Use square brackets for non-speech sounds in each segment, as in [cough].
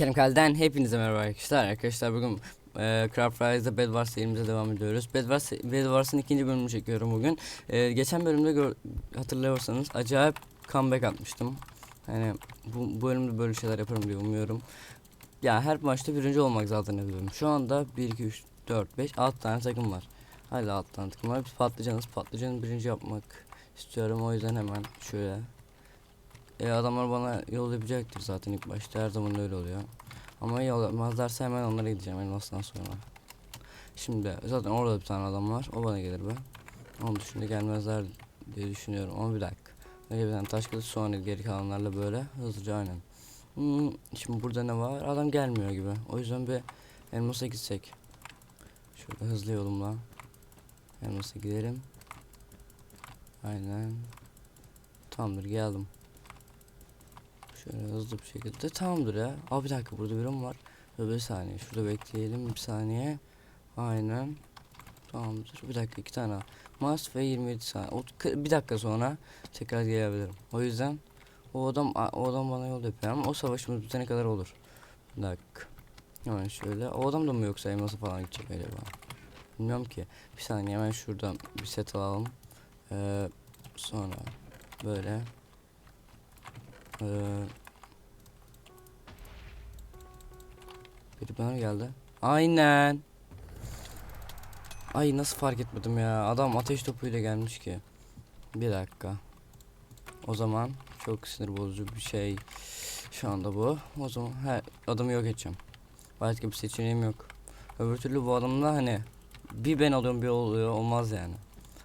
Kerem Kal'den hepinize merhaba arkadaşlar. Arkadaşlar bugün e, Craft Rise'da Bed Wars serimize devam ediyoruz. Bed Wars, Bed Wars'ın ikinci bölümünü çekiyorum bugün. E, geçen bölümde gör, hatırlıyorsanız acayip comeback atmıştım. Hani bu, bu bölümde böyle şeyler yaparım diye umuyorum. Ya her maçta birinci olmak zaten hedefim. Şu anda 1, 2, 3, 4, 5, 6 tane takım var. Hala 6 tane takım var. Biz patlıcanız. Patlıcanı birinci yapmak istiyorum. O yüzden hemen şöyle e, adamlar bana yol yapacaktır zaten ilk başta her zaman öyle oluyor. Ama yol yapmazlarsa hemen onlara gideceğim elmastan sonra. Şimdi zaten orada bir tane adam var o bana gelir be. Onun dışında gelmezler diye düşünüyorum ama bir dakika. Önce bir tane taş kılıç sonra geri kalanlarla böyle hızlıca aynen. Hmm, şimdi burada ne var? Adam gelmiyor gibi. O yüzden bir elmasa gitsek. Şöyle hızlı yolumla. Elmasa gidelim. Aynen. Tamamdır geldim. Şöyle hızlı bir şekilde tamamdır ya. Abi bir dakika burada birim var. Dur bir saniye şurada bekleyelim bir saniye. Aynen. Tamamdır. Bir dakika iki tane. Mas ve 27 saniye. O, bir dakika sonra tekrar gelebilirim. O yüzden o adam o adam bana yol yapıyor ama o savaşımız bitene kadar olur. Bir dakika. Hemen şöyle. O adam da mı yoksa elması falan gidecek acaba? Bilmiyorum ki. Bir saniye hemen şuradan bir set alalım. Ee, sonra böyle ee, biri bana geldi. Aynen. Ay nasıl fark etmedim ya. Adam ateş topuyla gelmiş ki. Bir dakika. O zaman çok sinir bozucu bir şey. Şu anda bu. O zaman he, adamı yok edeceğim. Başka bir seçeneğim yok. Öbür türlü bu adamla hani bir ben alıyorum bir oluyor olmaz yani.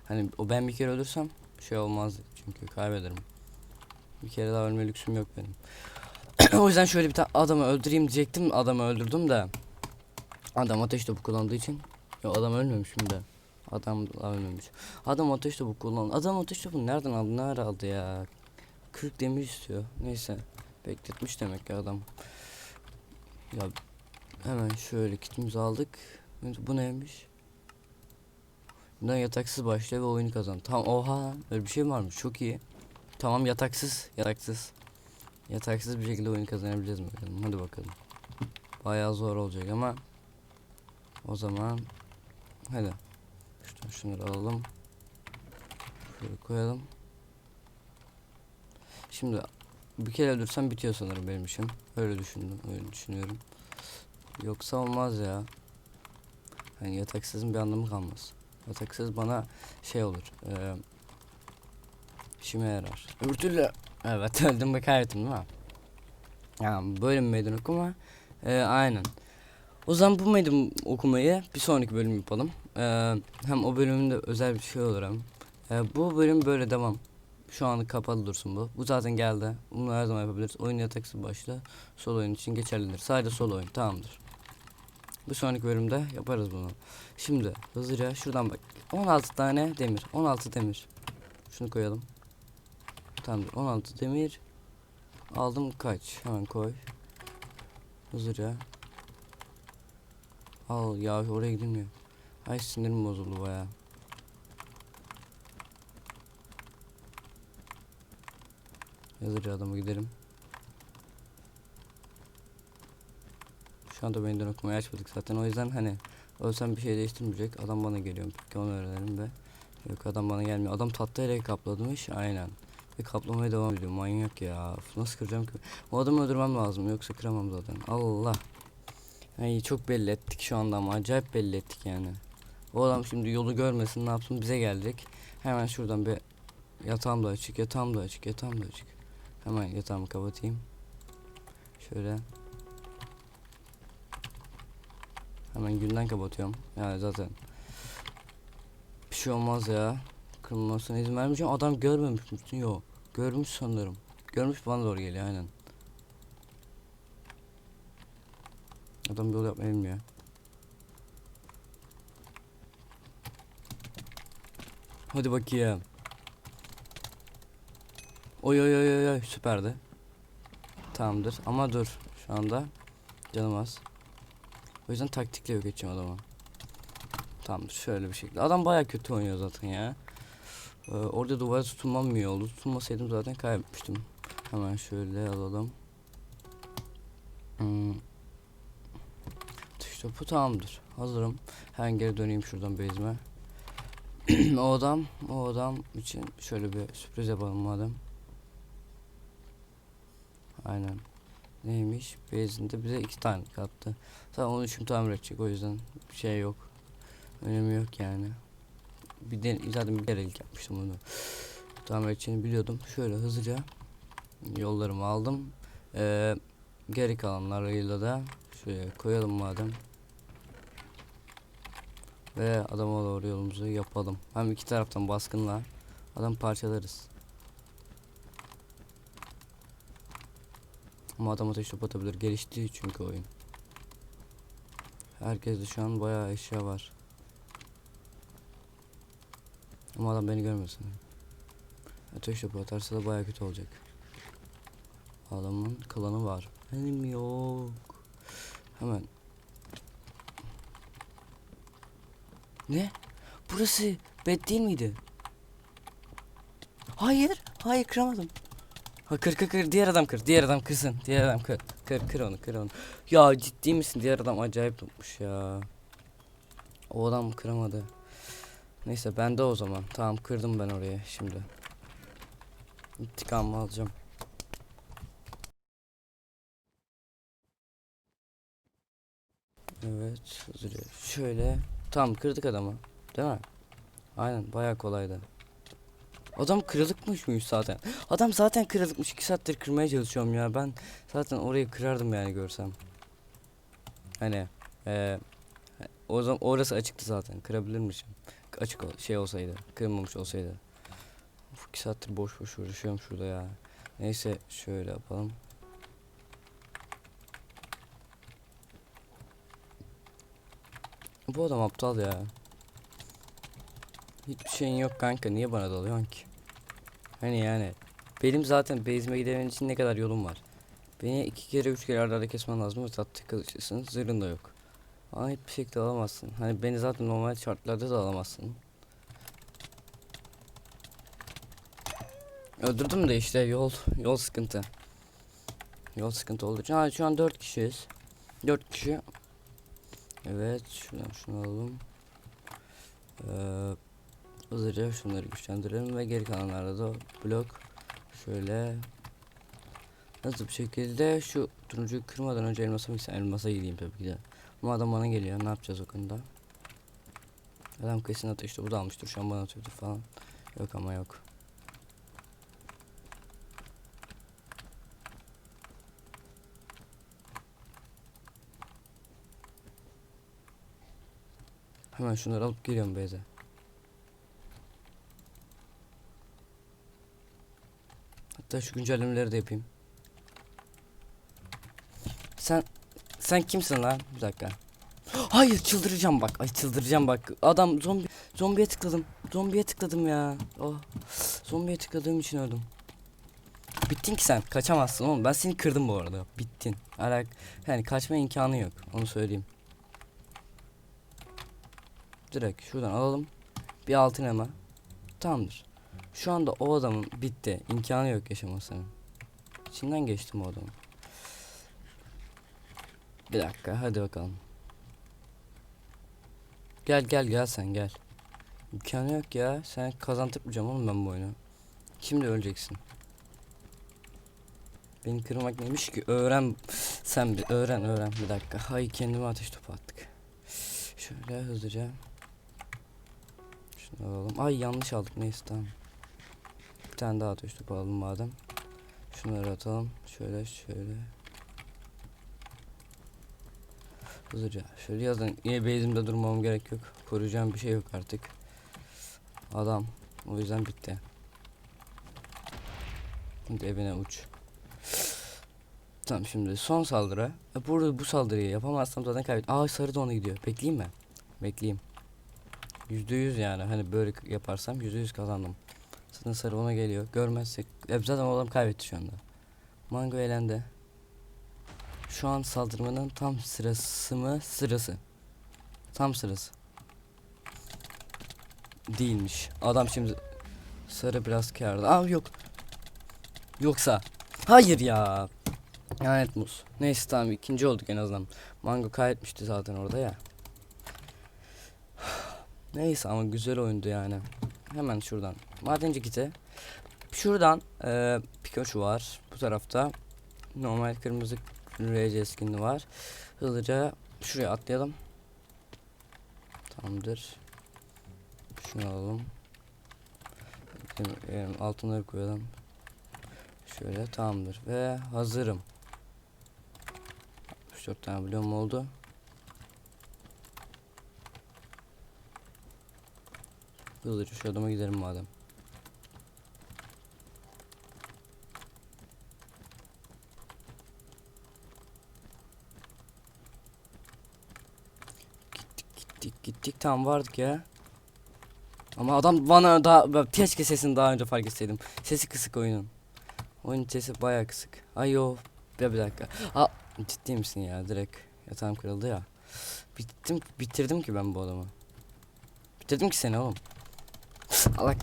Hani o ben bir kere ölürsem şey olmaz çünkü kaybederim. Bir kere daha ölme lüksüm yok benim. [clears throat] o yüzden şöyle bir tane adamı öldüreyim diyecektim. Adamı öldürdüm de. Adam ateş topu kullandığı için. Ya adam ölmemiş mi de. Adam da ölmemiş. Adam ateş topu kullandı. Adam ateş topu nereden aldı? Nerede aldı ya? 40 demir istiyor. Neyse. Bekletmiş demek ki adam. Ya hemen şöyle kitimizi aldık. Bu neymiş? Bundan yataksız başlıyor ve oyunu kazan. Tamam oha öyle bir şey varmış? Çok iyi. Tamam yataksız, yataksız. Yataksız bir şekilde oyun kazanabileceğiz mi bakalım? Hadi bakalım. Bayağı zor olacak ama o zaman hadi. Şuradan şunları alalım. Şöyle koyalım. Şimdi bir kere öldürsem bitiyor sanırım benim işim. Öyle düşündüm, öyle düşünüyorum. Yoksa olmaz ya. Hani yataksızın bir anlamı kalmaz. Yataksız bana şey olur. Eee İşime yarar. Öbür türlü evet [laughs] öldüm ve kaybettim değil mi? Yani böyle bir meydan okuma. Ee, aynen. O zaman bu meydan okumayı bir sonraki bölüm yapalım. Ee, hem o bölümünde özel bir şey olur hem. Ee, bu bölüm böyle devam. Şu anlık kapalı dursun bu. Bu zaten geldi. Bunu her zaman yapabiliriz. Oyun yataksız başla. Sol oyun için geçerlidir. Sadece sol oyun. Tamamdır. Bir sonraki bölümde yaparız bunu. Şimdi hızlıca şuradan bak. 16 tane demir. 16 demir. Şunu koyalım. Tamamdır 16 demir. Aldım kaç? Hemen koy. Hızlıca. Al ya oraya gidilmiyor Ay sinirim bozuldu baya Hızlıca adama gidelim Şu anda benden okumayı açmadık zaten. O yüzden hani Ölsem bir şey değiştirmeyecek. Adam bana geliyor. Onu öğrenelim de. Yok adam bana gelmiyor. Adam tatlı ele kaplamış. Aynen ve kaplamaya devam ediyor. Manyak ya. Nasıl kıracağım ki? O adamı öldürmem lazım. Yoksa kıramam zaten. Allah. Ay çok belli ettik şu anda ama acayip belli ettik yani. O adam şimdi yolu görmesin ne yapsın bize gelecek. Hemen şuradan bir yatağım da açık, yatağım da açık, yatağım da açık. Hemen yatağımı kapatayım. Şöyle. Hemen günden kapatıyorum. Yani zaten bir şey olmaz ya kırılmasına izin vermeyeceğim. Adam görmemiş misin? Yok. Görmüş sanırım. Görmüş bana doğru geliyor aynen. Adam yol yapmayı bilmiyor. Hadi bakayım. Oy oy oy oy oy süperdi. Tamamdır ama dur şu anda canım az. O yüzden taktikle yok edeceğim adamı. Tamamdır şöyle bir şekilde. Adam baya kötü oynuyor zaten ya. Ee, orada duvara tutunmam iyi oldu? Tutunmasaydım zaten kaybetmiştim. Hemen şöyle alalım. Hmm, topu tamamdır. Hazırım. Hemen geri döneyim şuradan base'ime. [clears throat] o adam, o adam için şöyle bir sürpriz yapalım madem. Aynen. Neymiş? Base'inde bize iki tane kattı. Tamam onu şimdi tamir edecek o yüzden bir şey yok. Önemi yok yani. Bir de zaten bir kere ilk yapmıştım onu. Tamir edeceğini biliyordum. Şöyle hızlıca yollarımı aldım. Ee, geri kalanlarıyla da şuraya koyalım madem. Ve adama doğru yolumuzu yapalım. Hem iki taraftan baskınla adam parçalarız. Ama adam ateş top. Gelişti çünkü oyun. Herkeste şu an bayağı eşya var. Ama adam beni görmesin. Ateş topu atarsa da bayağı kötü olacak. Adamın klanı var. Benim yok. Hemen. Ne? Burası bed değil miydi? Hayır. Hayır kıramadım. Ha kır kır kır diğer adam kır diğer adam kırsın diğer adam kır kır kır onu kır onu ya ciddi misin diğer adam acayip tutmuş ya o adam kıramadı neyse ben de o zaman tamam kırdım ben oraya şimdi intikamımı alacağım evet hızlıca şöyle tamam kırdık adamı değil mi aynen bayağı kolaydı Adam kırılıkmış mıymış zaten? Adam zaten kırılıkmış. 2 saattir kırmaya çalışıyorum ya. Ben zaten orayı kırardım yani görsem. Hani eee o zaman orası açıktı zaten. Kırabilirmişim. Açık ol, şey olsaydı. Kırılmamış olsaydı. Of, 2 saattir boş boş uğraşıyorum şurada ya. Neyse şöyle yapalım. Bu adam aptal ya. Hiçbir şeyin yok kanka niye bana dalıyorsun ki? Hani yani benim zaten base'ime gidemen için ne kadar yolum var. Beni iki kere üç kere arda kesmen lazım tatlı kılıçlısın zırhın da yok. Ama hiçbir şekilde alamazsın. Hani beni zaten normal şartlarda da alamazsın. Öldürdüm de işte yol yol sıkıntı. Yol sıkıntı olduğu için. Ha, şu an 4 kişiyiz. 4 kişi. Evet şuradan şunu alalım. Ee, Hızlıca şunları güçlendirelim ve geri kalanlarda da blok şöyle hızlı bir şekilde şu turuncuyu kırmadan önce elmasa elmasa gideyim tabii ki de. Ama adam bana geliyor ne yapacağız o konuda. Adam kesin ateş topu da almıştır şu an bana atıyordur falan. Yok ama yok. Hemen şunları alıp geliyorum Beyze. Hatta şu güncellemeleri de yapayım. Sen sen kimsin lan? Bir dakika. Hayır çıldıracağım bak. Ay çıldıracağım bak. Adam zombi zombiye tıkladım. Zombiye tıkladım ya. Oh. Zombiye tıkladığım için öldüm. Bittin ki sen. Kaçamazsın oğlum. Ben seni kırdım bu arada. Bittin. Alak yani kaçma imkanı yok. Onu söyleyeyim. Direkt şuradan alalım. Bir altın elma. Tamamdır. Şu anda o adamın bitti. İmkanı yok yaşamasının. İçinden geçtim o adamın. Bir dakika hadi bakalım. Gel gel gel sen gel. İmkanı yok ya. Sen kazandırmayacağım oğlum ben bu oyunu. Şimdi öleceksin. Beni kırmak neymiş ki? Öğren. Sen bir öğren öğren. Bir dakika. Hay kendime ateş topu attık. Şöyle hızlıca. Şunu alalım. Ay yanlış aldık neyse tamam. Bir tane daha ateş topu alalım madem. Şunları atalım. Şöyle şöyle. Hızlıca. Şöyle yazın. Yine base'imde durmam gerek yok. Koruyacağım bir şey yok artık. Adam. O yüzden bitti. Şimdi evine uç. Tamam şimdi son saldırı. E burada bu saldırıyı yapamazsam zaten kaybet. Aa sarı da ona gidiyor. Bekleyeyim mi? Bekleyeyim. Yüzde yüz yani hani böyle yaparsam yüzde yüz kazandım. Zaten sarı ona geliyor. Görmezsek. E, zaten o adam kaybetti şu anda. Mango elendi. Şu an saldırmanın tam sırası mı? Sırası. Tam sırası. Değilmiş. Adam şimdi sarı biraz kârda. Aa yok. Yoksa. Hayır ya. Lanet muz. Neyse tamam ikinci olduk en azından. Mango kaybetmişti zaten orada ya. Neyse ama güzel oyundu yani. Hemen şuradan. Madenci kiti. Şuradan e, Pikachu var. Bu tarafta normal kırmızı RC skinli var. Hızlıca şuraya atlayalım. Tamamdır. Şunu alalım. Em, Altınları koyalım. Şöyle tamamdır ve hazırım. 64 tane bloğum oldu. Hızlıca şu adama gidelim madem. Gittik gittik tam vardık ya. Ama adam bana daha keşke sesini daha önce fark etseydim. Sesi kısık oyunun. Oyunun sesi baya kısık. Ay yo. Bir, bir dakika. Aa, ciddi misin ya? Direkt yatağım kırıldı ya. Bittim, bitirdim ki ben bu adamı. Bitirdim ki seni oğlum. Allah.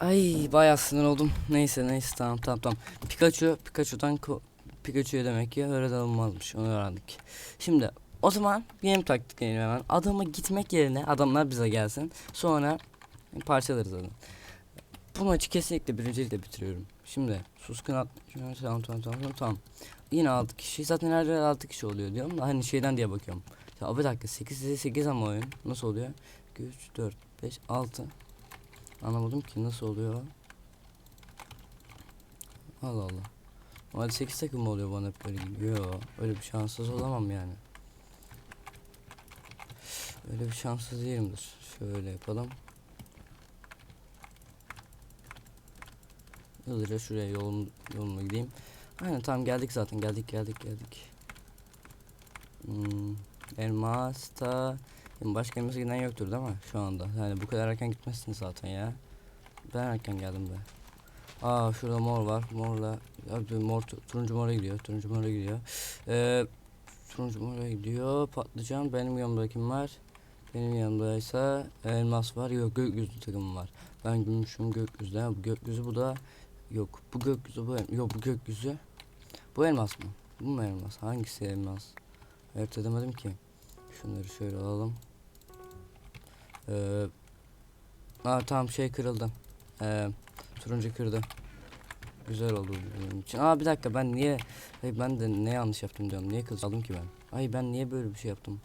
Ay bayağı sinir oldum. Neyse neyse tamam tamam tamam. Pikachu, Pikachu'dan Pikachu'ya demek ki alınmazmış. Onu öğrendik. Şimdi o zaman benim taktik deneyelim hemen. Adama gitmek yerine adamlar bize gelsin. Sonra parçalarız onu. Bu maçı kesinlikle birincilikle bitiriyorum. Şimdi suskun at. Tamam tamam tamam tamam. Yine 6 kişi. Zaten her yer 6 kişi oluyor diyorum da hani şeyden diye bakıyorum. Ya bir dakika 8 8 ama oyun. Nasıl oluyor? 2 3 4 5 6. Anlamadım ki nasıl oluyor. Allah Allah. Hadi 8 takım oluyor bana hep böyle geliyor. Öyle bir şanssız olamam yani. Öyle bir şanssız değilimdir. Şöyle yapalım. Hızlıca şuraya yolum, yoluma gideyim. Aynen tamam geldik zaten geldik geldik geldik. Hmm, elmas da Şimdi başka elmas giden yoktur değil mi şu anda? Yani bu kadar erken gitmezsin zaten ya. Ben erken geldim be. Aa şurada mor var. Morla abi mor tu- turuncu mora gidiyor. Turuncu mora gidiyor. Ee, turuncu mora gidiyor. Patlıcan benim yanımda kim var? Benim yanımda ise elmas var. Yok gökyüzü takımı var. Ben gümüşüm gökyüzü. Bu gökyüzü bu da yok. Bu gökyüzü bu yok bu gökyüzü. Bu elmas mı? Bu mu elmas? Hangisi elmas? Evet edemedim ki. Şunları şöyle alalım. Ee, aa tamam şey kırıldı. Ee, turuncu kırdı. Güzel oldu benim için. Aa bir dakika ben niye Ay ben de ne yanlış yaptım diyorum. Niye kılıç aldım ki ben? Ay ben niye böyle bir şey yaptım?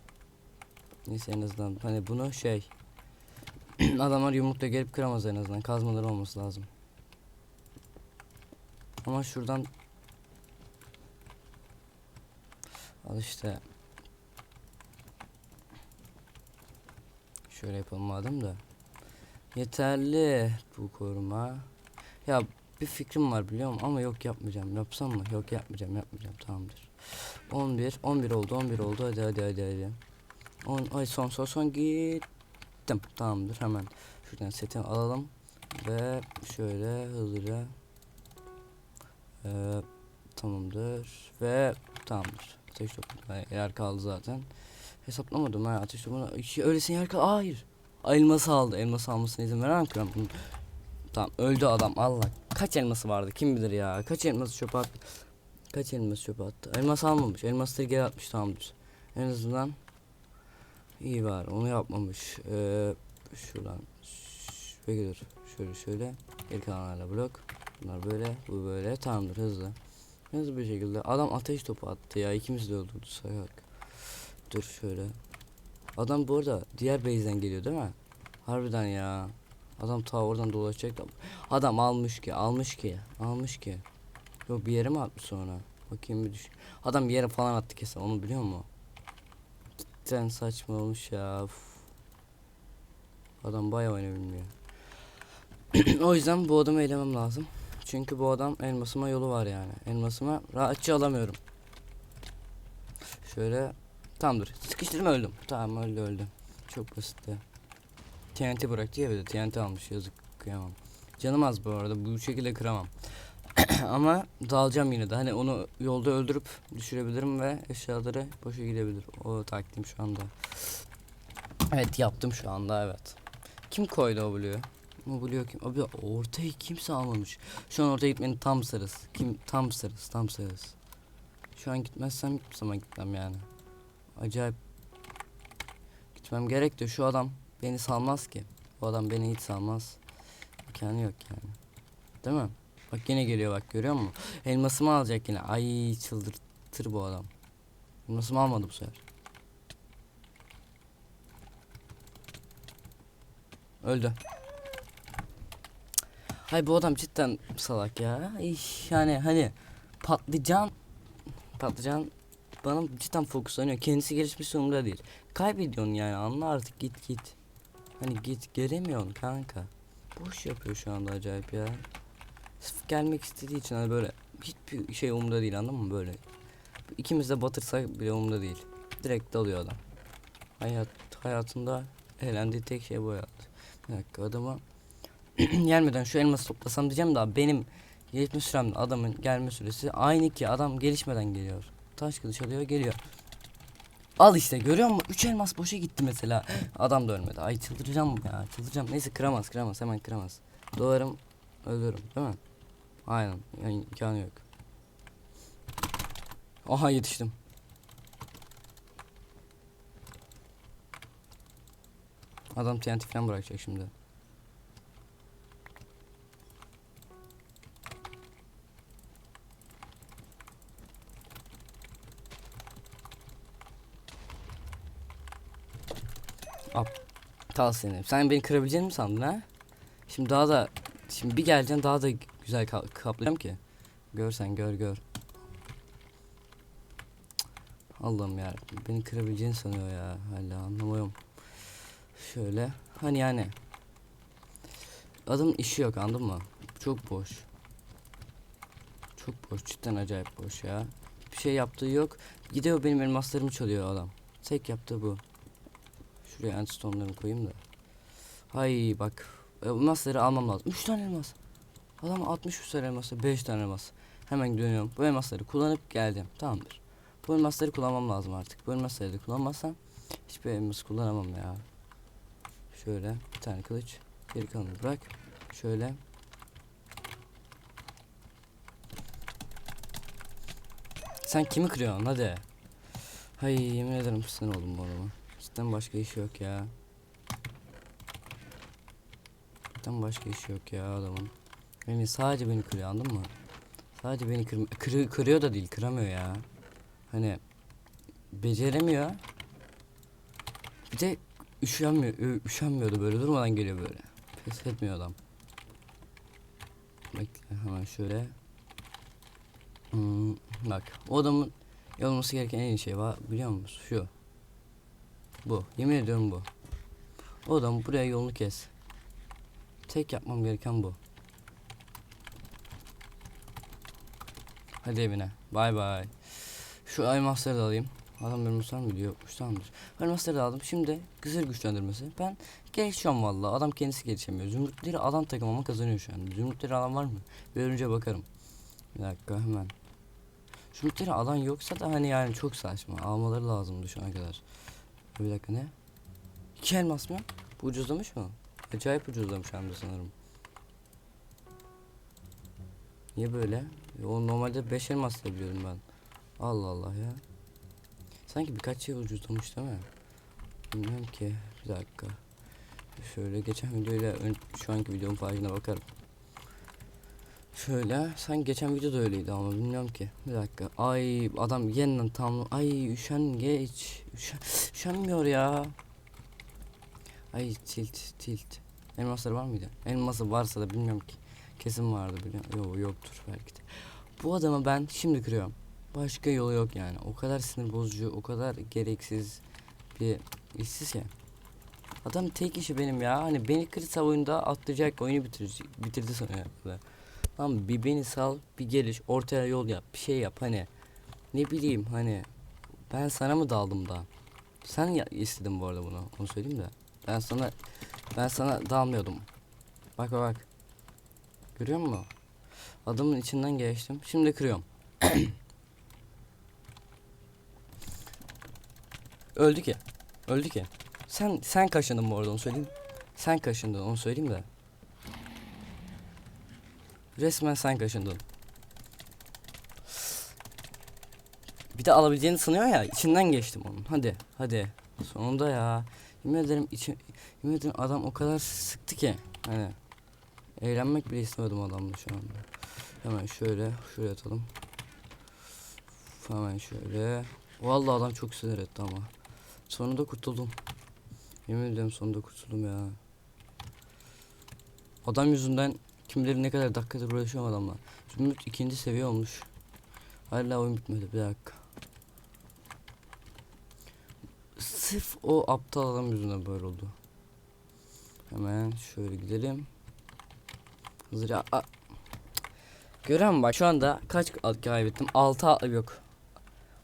Neyse en azından hani bunu şey [clears throat] adamlar yumrukla gelip kıramaz en azından. Kazmaları olması lazım. Ama şuradan al işte Şöyle yapalım madem de. Yeterli bu koruma. Ya bir fikrim var biliyor musun ama yok yapmayacağım. Yapsam mı? Yok yapmayacağım yapmayacağım tamamdır. 11 11 oldu 11 oldu hadi hadi hadi hadi. 10 ay son son son gittim. Tamamdır hemen şuradan setimi alalım ve şöyle hızlıca ee, tamamdır ve tamamdır. Ateş topu yer kaldı zaten. Hesaplamadım ha ateş topuna. Şey, Öylesine yer kaldı. Hayır. Elması aldı. Elması almasına izin veremem ki ben. Tamam öldü adam Allah. Kaç elması vardı kim bilir ya. Kaç elması çöpe attı. Kaç elması çöpe attı. Elmas almamış. Elmasları geri atmış tamamdır. En azından iyi var. Onu yapmamış. Ee, şuradan şöyle dur. Şöyle şöyle. Geri kalanlarla blok. Bunlar böyle. Bu böyle. Tamamdır hızlı. Hızlı bir şekilde. Adam ateş topu attı ya. İkimiz de öldürdü sayak. Dur şöyle. Adam bu arada diğer base'den geliyor değil mi? Harbiden ya. Adam ta oradan dolaşacak da. Adam almış ki, almış ki, almış ki. Yok bir yere mi atmış sonra? Bakayım bir düş. Adam bir yere falan attı kesin onu biliyor musun? Cidden saçma olmuş ya. Uf. Adam bayağı oyunu bilmiyor. [clears throat] o yüzden bu adamı elemem lazım. Çünkü bu adam elmasıma yolu var yani. Elmasıma rahatça alamıyorum. Şöyle Tamamdır. Sıkıştırma öldüm. Tamam öldü öldü. Çok basitti. TNT bıraktı ya bir de TNT almış yazık kıyamam. Canım az bu arada bu şekilde kıramam. [coughs] Ama dalacağım yine de hani onu yolda öldürüp düşürebilirim ve eşyaları boşa gidebilir. O taktiğim şu anda. Evet yaptım şu anda evet. Kim koydu o bloğu? O bloğu kim? Abi ortayı kimse almamış. Şu an ortaya gitmenin tam sırası. Kim tam sırası tam sırası. Şu an gitmezsem zaman gitmem yani. Acayip gitmem gerek de şu adam beni salmaz ki. Bu adam beni hiç salmaz. İmkanı yok yani. Değil mi? Bak yine geliyor bak görüyor musun? Elmasımı alacak yine. Ay çıldırtır bu adam. Elmasımı almadı bu sefer. Öldü. Hay bu adam cidden salak ya. İş yani hani patlıcan patlıcan bana cidden fokuslanıyor. Kendisi gelişmiş umurda değil. Kaybediyorsun yani anla artık git git. Hani git göremiyorsun kanka. Boş yapıyor şu anda acayip ya. Sırf gelmek istediği için hani böyle hiçbir şey umurda değil anladın mı böyle. İkimiz de batırsak bile umurda değil. Direkt dalıyor adam. Hayat hayatında eğlendiği tek şey bu hayat. Bir dakika adama [clears throat] gelmeden şu elması toplasam diyeceğim daha benim gelişme süremle adamın gelme süresi aynı ki adam gelişmeden geliyor. Taş kılıç alıyor geliyor. Al işte görüyor musun? 3 elmas boşa gitti mesela. Adam da ölmedi. Ay çıldıracağım ya çıldıracağım. Neyse kıramaz kıramaz hemen kıramaz. Doğarım ölürüm değil mi? Aynen yani imkanı yok. Aha yetiştim. Adam TNT falan bırakacak şimdi. Aptal seni. Sen beni kırabileceğini mi sandın ha? Şimdi daha da şimdi bir geleceksin daha da güzel ka- kaplayacağım ki. Görsen gör gör. Allah'ım ya beni kırabileceğini sanıyor ya hala anlamıyorum. Şöyle hani yani adamın işi yok anladın mı? Çok boş. Çok boş cidden acayip boş ya. Bir şey yaptığı yok. Gidiyor benim elmaslarımı çalıyor adam. Tek yaptığı bu. Şuraya endstone'larımı koyayım da. Hay bak. Elmasları almam lazım. 3 tane elmas. Adam 63 tane elması. 5 tane elmas. Hemen dönüyorum. Bu elmasları kullanıp geldim. Tamamdır. Bu elmasları kullanmam lazım artık. Bu elmasları da kullanmazsam hiçbir elmas kullanamam ya. Şöyle bir tane kılıç. Geri kalanını bırak. Şöyle. Sen kimi kırıyorsun hadi. Hay yemin ederim sen oldum bu adama. Cidden başka iş yok ya. Cidden başka iş yok ya adamın. Beni sadece beni kırıyor anladın mı? Sadece beni kır kırı- kırıyor da değil kıramıyor ya. Hani beceremiyor. Bir de üşenmiyor, üşenmiyordu böyle durmadan geliyor böyle. Pes etmiyor adam. Bekle hemen şöyle. Hmm, bak o adamın yapılması gereken en iyi şey var biliyor musun? Şu. Bu. Yemin ediyorum bu. O adam buraya yolunu kes. Tek yapmam gereken bu. Hadi evine. Bay bay. Şu elmasları da alayım. Adam elmaslar mı biliyor? Yokmuş tamamdır. Elmasları da aldım. Şimdi kısır güçlendirmesi. Ben gelişiyorum valla. Adam kendisi gelişemiyor. Zümrütleri alan takım ama kazanıyor şu an. Zümrütleri alan var mı? Bir önce bakarım. Bir dakika hemen. Zümrütleri alan yoksa da hani yani çok saçma. Almaları lazımdı şu ana kadar. Bir dakika ne? İki elmas mı? Bu ucuzlamış mı? Acayip ucuzlamış hem de sanırım. Niye böyle? O normalde 5 elmas diye biliyordum ben. Allah Allah ya. Sanki birkaç şey ucuzlamış değil mi? Bilmiyorum ki. Bir dakika. Şöyle geçen videoyla ön, şu anki videonun farkına bakarım. Şöyle sen geçen videoda öyleydi ama bilmiyorum ki. Bir dakika. Ay adam yeniden tam ay üşen geç. Üşen, üşenmiyor ya. Ay tilt tilt. Elmasları var mıydı? Elması varsa da bilmiyorum ki. Kesin vardı biliyorum. Yok yoktur belki de. Bu adamı ben şimdi kırıyorum. Başka yolu yok yani. O kadar sinir bozucu, o kadar gereksiz bir işsiz ki. Adam tek işi benim ya. Hani beni kırsa oyunda atlayacak, oyunu bitirecek, bitirdi sanıyor. Böyle. Tamam bir beni sal, bir geliş, ortaya yol yap, bir şey yap hani. Ne bileyim hani. Ben sana mı daldım da? Sen ya istedin bu arada bunu. Onu söyleyeyim de. Ben sana ben sana dalmıyordum. Bak bak. Görüyor musun? Adamın içinden geçtim. Şimdi kırıyorum. [clears throat] Öldü ki. Öldü ki. Sen sen kaşındın bu arada onu söyleyeyim. Sen kaşındın onu söyleyeyim de. Resmen sen kaşındın. Bir de alabileceğini sanıyor ya. içinden geçtim onun. Hadi hadi. Sonunda ya. Yemin ederim içim, yemin ederim adam o kadar sıktı ki. Hani eğlenmek bile istemedim adamla şu anda. Hemen şöyle şuraya atalım. Hemen şöyle. Vallahi adam çok sinir etti ama. Sonunda kurtuldum. Yemin ediyorum sonunda kurtuldum ya. Adam yüzünden kim bilir ne kadar dakikadır uğraşıyorum adamla. Zümrüt ikinci seviye olmuş. Hala oyun bitmedi bir dakika. Sırf o aptal adam yüzünden böyle oldu. Hemen şöyle gidelim. Hızlıca a musun bak şu anda kaç al- kaybettim? 6 yok.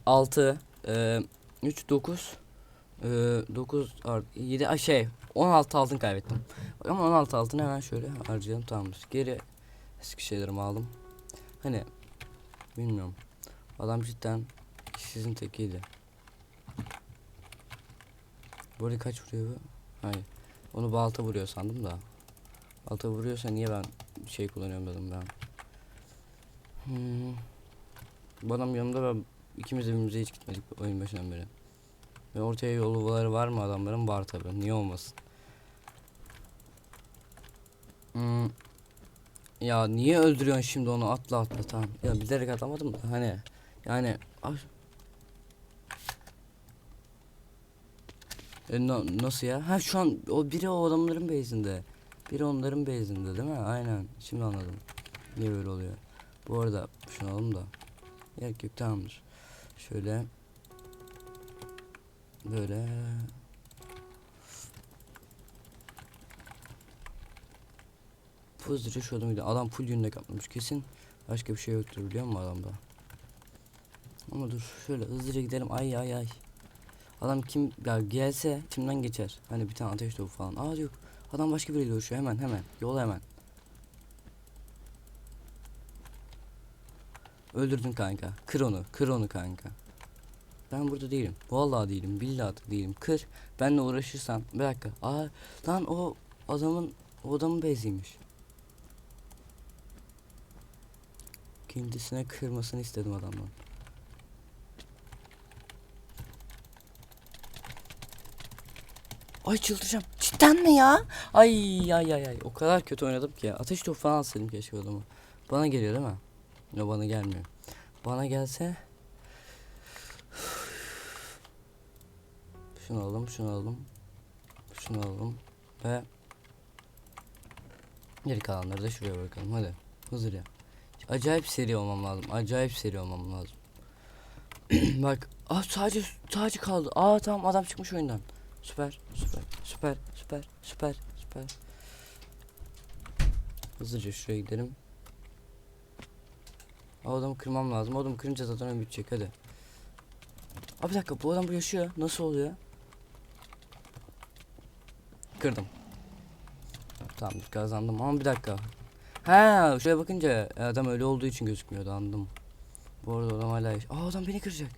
6 e, 3 9 e, 9 art 7 a, şey 16 altın kaybettim. Ama 16 altını hemen şöyle harcayalım tamamdır. Geri eski şeylerimi aldım. Hani bilmiyorum. Adam cidden sizin tekiydi. Arada kaç vuruyor bu? Hayır. Onu balta vuruyor sandım da. Balta vuruyorsa niye ben şey kullanıyorum dedim ben. Hmm. Bu adam yanımda ben ikimiz birbirimize hiç gitmedik oyun başından beri. Ve ortaya yolları var mı adamların? Var tabi. Niye olmasın? Hmm. Ya niye öldürüyorsun şimdi onu atla atla tamam. Ya bilerek atamadım da hani yani ay- E, na- nasıl ya? Ha şu an o biri o adamların base'inde. Biri onların base'inde değil mi? Aynen. Şimdi anladım. Niye böyle oluyor? Bu arada şunu alalım da. Gerek yok tamamdır. Şöyle. Böyle. Hızlıca şu adamı Adam full yünle kaplamış kesin. Başka bir şey yoktur biliyor musun adamda? Ama dur şöyle hızlıca gidelim. Ay ay ay. Adam kim ya gelse kimden geçer? Hani bir tane ateş topu falan. Aa yok. Adam başka biriyle uğraşıyor hemen hemen. Yol hemen. Öldürdün kanka. Kır onu. Kır onu kanka. Ben burada değilim. Vallahi değilim. Billahi değilim. Kır. Benle uğraşırsan. Bir dakika. Aa lan o adamın o adamın beziymiş. Kendisine kırmasını istedim adamdan. Ay çıldıracağım. Cidden mi ya? Ay ay ay ay. O kadar kötü oynadım ki ya. Ateş topu falan alsaydım keşke o adamı. Bana geliyor değil mi? Yok bana gelmiyor. Bana gelse Şunu alalım, şunu alalım. Şunu alalım ve geri kalanları da şuraya bırakalım. Hadi hızlıca. Acayip seri olmam lazım. Acayip seri olmam lazım. [clears throat] Bak, ah sadece sadece kaldı. Aa tamam adam çıkmış oyundan. Süper, süper, süper, süper, süper, süper. Hızlıca şuraya gidelim. O adamı kırmam lazım. O kırınca zaten oyun bitecek hadi. Abi bir dakika bu adam bu yaşıyor. Nasıl oluyor? Kırdım. Tamam kazandım ama bir dakika. Ha şuraya bakınca adam öyle olduğu için gözükmüyordu anladım. Bu arada adam hala Aa adam beni kıracak.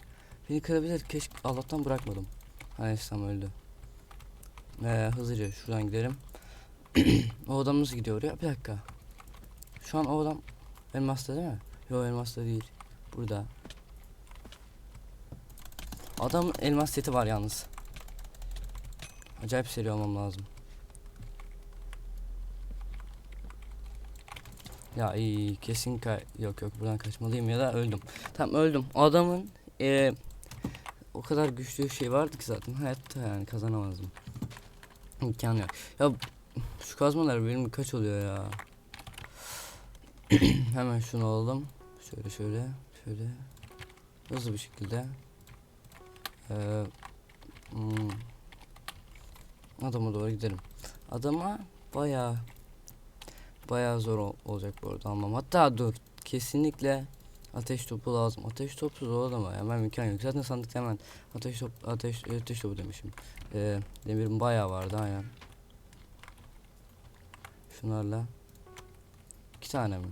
Beni kırabilir. Keşke Allah'tan bırakmadım. Hayır tam öldü. Ee, hızlıca şuradan gidelim. [clears throat] o adam nasıl gidiyor oraya? Bir dakika. Şu an o adam elmasta değil mi? Yok elmasta değil. Burada. Adam elmas seti var yalnız. Acayip seri olmam lazım. Ya iyi kesin kay yok yok buradan kaçmalıyım ya da öldüm. Tamam öldüm. Adamın eee o kadar güçlü şey vardı ki zaten hayatta yani kazanamazdım. İmkan yok. Ya şu kazmalar benim kaç oluyor ya. [clears throat] Hemen şunu alalım. Şöyle şöyle şöyle hızlı bir şekilde. Ee, hmm, adama doğru gidelim. Adama bayağı bayağı zor ol- olacak bu arada almam. Hatta dur kesinlikle ateş topu lazım. Ateş topsuz o adama hemen imkan yok. Zaten sandıkta hemen ateş top ateş ateş topu demişim. Ee, demirim bayağı vardı aynen. Şunlarla iki tane mi?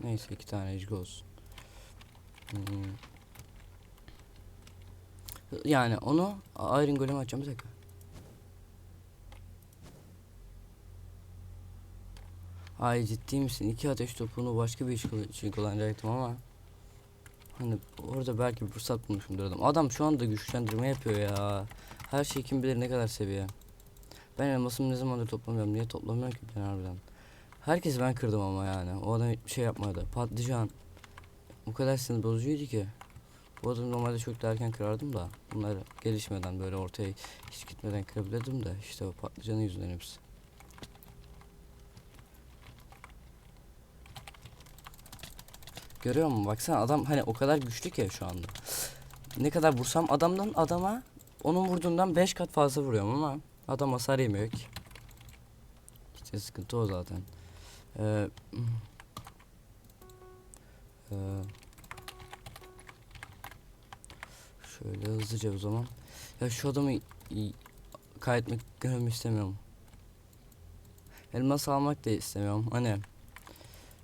Neyse iki tane ecik olsun. Hmm. Yani onu Iron Golem açacağım bir dakika. Ay ciddi misin? İki ateş topunu başka bir iş için kullanacaktım ama. Hani orada belki bir fırsat bulmuşumdur adam. Adam şu anda güçlendirme yapıyor ya. Her şey kim bilir ne kadar seviye. Ben elmasımı ne zamandır toplamıyorum. Niye toplamıyorum ki ben harbiden. Herkesi ben kırdım ama yani. O adam hiçbir şey yapmadı. Patlıcan. Bu kadar sinir bozucuydu ki. Bu adamı normalde çok da erken kırardım da. Bunlar gelişmeden böyle ortaya hiç gitmeden kırabilirdim de. işte o patlıcanın yüzünden hepsi. Görüyor musun? Baksana adam hani o kadar güçlü ki şu anda. Ne kadar vursam adamdan adama onun vurduğundan 5 kat fazla vuruyorum ama adam hasar yemiyor ki. İşte sıkıntı o zaten. Ee, ee, şöyle hızlıca o zaman. Ya şu adamı görmemi istemiyorum. Elmas almak da istemiyorum. Hani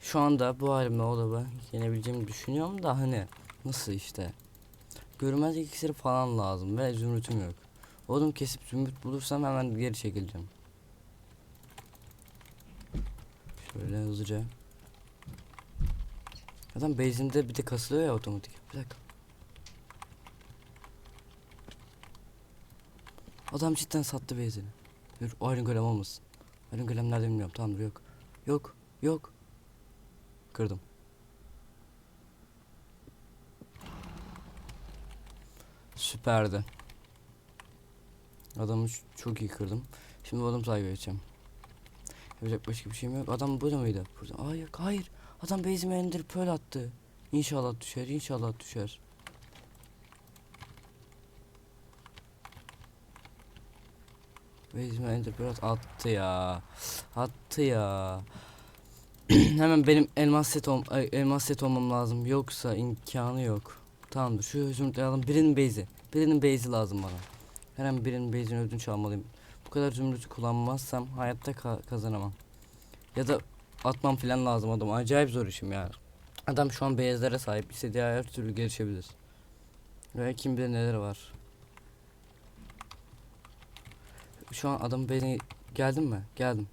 şu anda bu halimle o da ben yenebileceğimi düşünüyorum da hani nasıl işte. Görünmez iksiri falan lazım ve zümrütüm yok. Oğlum kesip zümrüt bulursam hemen geri çekileceğim. Şöyle hızlıca. Adam base'inde bir de kasılıyor ya otomatik. Bir dakika. Adam cidden sattı base'ini. Dur Iron Golem olmasın. Iron Golem nerede bilmiyorum. Tamamdır yok. Yok. Yok. Kırdım. Süperdi. Adamı çok iyi kırdım. Şimdi bu adam sahibi edeceğim. Yapacak başka bir şeyim yok. Adam burada mıydı? Burada. Hayır, hayır. Adam base'ime ender pearl attı. İnşallah düşer, inşallah düşer. Base'ime ender pearl at- attı ya. Attı ya. [clears throat] Hemen benim elmas set ol elmas set olmam lazım. Yoksa imkanı yok. Tamamdır. Şu zümrütleri alalım. Birinin base'i. Birinin base'i lazım bana. Her an birinin base'ini ödünç almalıyım. Bu kadar zümrütü kullanmazsam hayatta ka- kazanamam. Ya da atmam filan lazım adam. Acayip zor işim ya. Adam şu an base'lere sahip. İstediği her türlü gelişebilir. Ve kim bilir neler var. Şu an adam beni geldim mi? Geldim.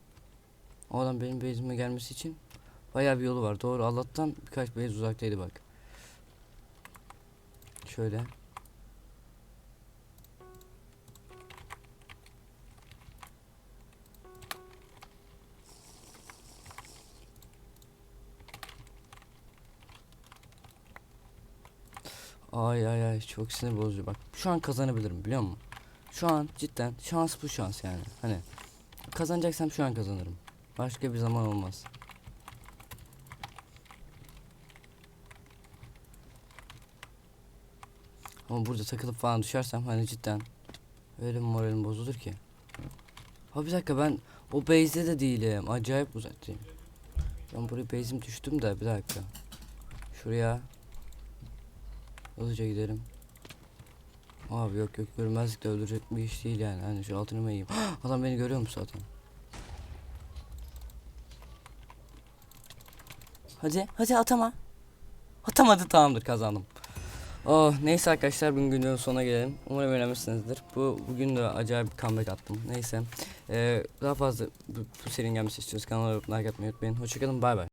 O adam benim base'ime gelmesi için bayağı bir yolu var. Doğru Allah'tan birkaç base uzaktaydı bak. Şöyle. Ay ay ay çok sinir bozucu bak. Şu an kazanabilirim biliyor musun? Şu an cidden şans bu şans yani. Hani kazanacaksam şu an kazanırım. Başka bir zaman olmaz. Ama burada takılıp falan düşersem hani cidden öyle moralim bozulur ki. Ha bir dakika ben o base'de de değilim. Acayip uzaktayım. Ben buraya base'im düştüm de bir dakika. Şuraya hızlıca gidelim. Abi yok yok görmezlik de öldürecek bir iş değil yani. Hani şu altını mı yiyeyim? [gasps] Adam beni görüyor mu zaten? Hadi hadi atama. Atamadı tamamdır kazandım. Oh neyse arkadaşlar bugün günün sonuna gelelim. Umarım beğenmişsinizdir. Bu bugün de acayip bir comeback attım. Neyse. Ee, daha fazla bu, bu serinin gelmesi istiyorsanız kanala like atmayı unutmayın. Hoşçakalın bay bay.